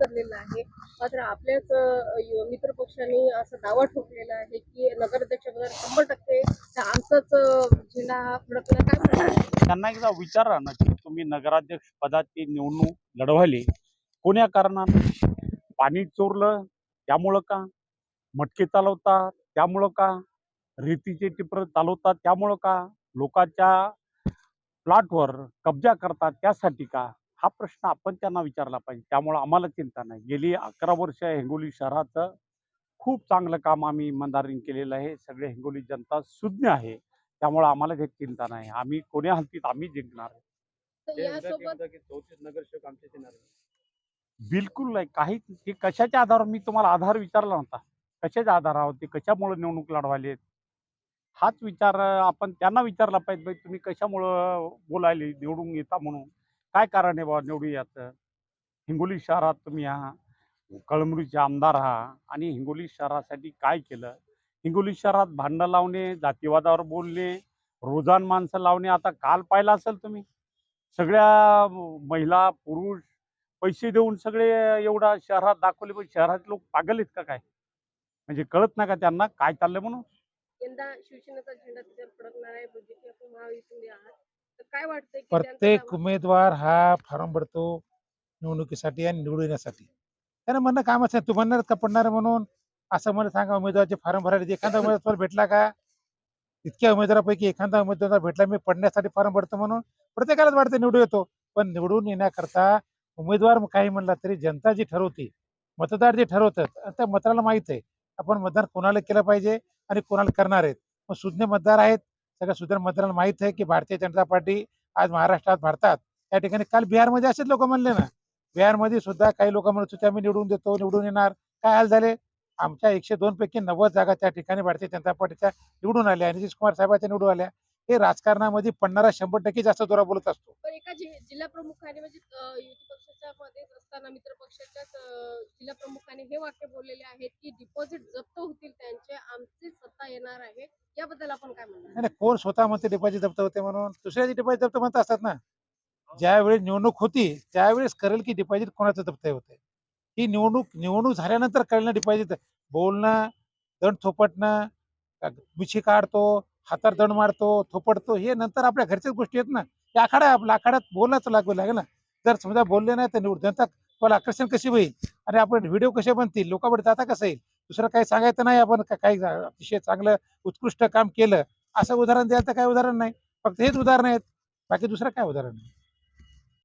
बऱ्याच अ, यु- मित्र पक्षाने असं दावा ठोकलेला आहे की नगराध्यक्षपदावर शंभर टक्के आमचाच झेंडा हा फडकला काय त्यांना एकदा विचारा ना की तुम्ही नगराध्यक्ष पदाची निवडणूक लढवायली कोण्या कारणानं? पाणी चोरलं त्यामुळं का? मटके चालवतात त्यामुळं का? रेतीचे टिपर चालवतात त्यामुळं का? लोकांच्या प्लॉटवर कब्जा करतात त्यासाठी का? हा प्रश्न आपण त्यांना विचारला पाहिजे. त्यामुळं आम्हाला चिंता नाही. गेली अकरा वर्ष हिंगोली शहराचं खूप चांगलं काम आम्ही इमानदारीने केलेलं आहे. सगळे हिंगोली जनता सुज्ञ आहे. त्यामुळे आम्हाला काही चिंता नाही. आम्ही कोण्या हलतीत आम्ही जिंकणार बिलकुल नाही. काही ते कशाच्या आधारावर? मी तुम्हाला आधार विचारला नव्हता. कशाच्या आधारावर? ते कशामुळे निवडणूक लढवायले हाच विचार आपण त्यांना विचारला पाहिजे तुम्ही कशामुळं बोलायले? निवडून येता म्हणून. काय कारण आहे बाबा निवडून याचं हिंगोली शहरात तुम्ही हा कळमुरीचे आमदार आहात आणि हिंगोली शहरासाठी काय केलं? हिंगोली शहरात भांडणं लावणे जातीवादावर बोलणे रोजान माणसं लावणे आता काल पाहिला असेल तुम्ही. सगळ्या महिला पुरुष पैसे देऊन सगळे एवढा शहरात दाखवले पण शहरात लोक पागल आहेत का काय? म्हणजे कळत नाही का त्यांना काय चाललंय म्हणून? यंदा शिवसेनेचा झेंडा तिथे फडकणार आहे महायुतीमध्ये आहात. काय वाटतंय की त्यांचा प्रत्येक दावा- उमेदवार हा फॉर्म भरतो निवडणुकीसाठी आणि निवडून येण्यासाठी त्यानं म्हणणं कामच नाही. तू म्हणणार का पडणार म्हणून? असं मला सांगा उमेदवाराचे फॉर्म भरायला एखादा उमेदवार भेटला का? इतक्या उमेदवारापैकी एखादा उमेदवार भेटला मी पडण्यासाठी फॉर्म भरतो म्हणून प्रत्येकालाच वाटतं निवडून येतो. पण निवडून येण्याकरता उमेदवार काही म्हणला तरी जनता जी ठरवते मतदार जे ठरवतात त्या मतदाराला माहीत आहे. आपण मतदान कोणाला केलं पाहिजे आणि कोणाला करणार आहेत? मग सुज्ञ मतदार आहेत सगळ्या सुधार मंत्र्यांना माहीत आहे की भारतीय जनता पार्टी आज महाराष्ट्रात भारतात. त्या ठिकाणी काल बिहारमध्ये असेच लोक म्हणले ना. बिहारमध्ये सुद्धा काही लोक म्हणत होते आम्ही निवडून देतो निवडून येणार. काय हाल झाले? आमच्या एकशे दोन पैकी नव्वद जागा त्या ठिकाणी भारतीय जनता पार्टीच्या निवडून आल्या. नितीश कुमार साहेबांच्या निवडून आल्या. हे राजकारणामध्ये पडणारा शंभर टक्के जास्त जोरा बोलत असतो. पण एका जि- जिल्हा प्रमुखाने म्हणजे अ, युती पक्षाच्या मध्येच असताना मित्र पक्षाच्याच अ, जिल्हा प्रमुखाने हे वाक्य बोललेले आहेत की डिपॉझिट जप्त होतील त्यांचे आमची सत्ता येणार आहे. याबद्दल आपण काय म्हणणार? नाही नाही, कोण स्वतः म्हणते डिपॉझिट जप्त होते म्हणून? दुसऱ्याची डिपॉझिट जप्त म्हणत असतात ना. ज्यावेळेस निवडणूक होती त्यावेळेस करेल की डिपॉझिट कोणाचं जप्त होते ही निवडणूक निवडणूक झाल्यानंतर कळेल ना डिपॉझिट बोलणं दंड थोपटणं का- मिशी काढतो हातात दण मारतो थोपडतो हे नंतर आपल्या घरच्याच गोष्टी आहेत ना. हे आखाडा आपल्या आपला आखाड्यात बोलणंच लागू लागेल ना. जर समजा बोलले नाही तर निवड जनता तुम्हाला आकर्षण कशी होईल? आणि आपण व्हिडिओ कसे बनतील? लोकांकडे जाता कसं येईल? दुसरं काही सांगायचं नाही आपण काही अतिशय चांगलं उत्कृष्ट काम केलं. असं उदाहरण द्याल तर काय उदाहरण नाही. फक्त हेच उदाहरण आहेत. बाकी दुसरं काय उदाहरण नाही?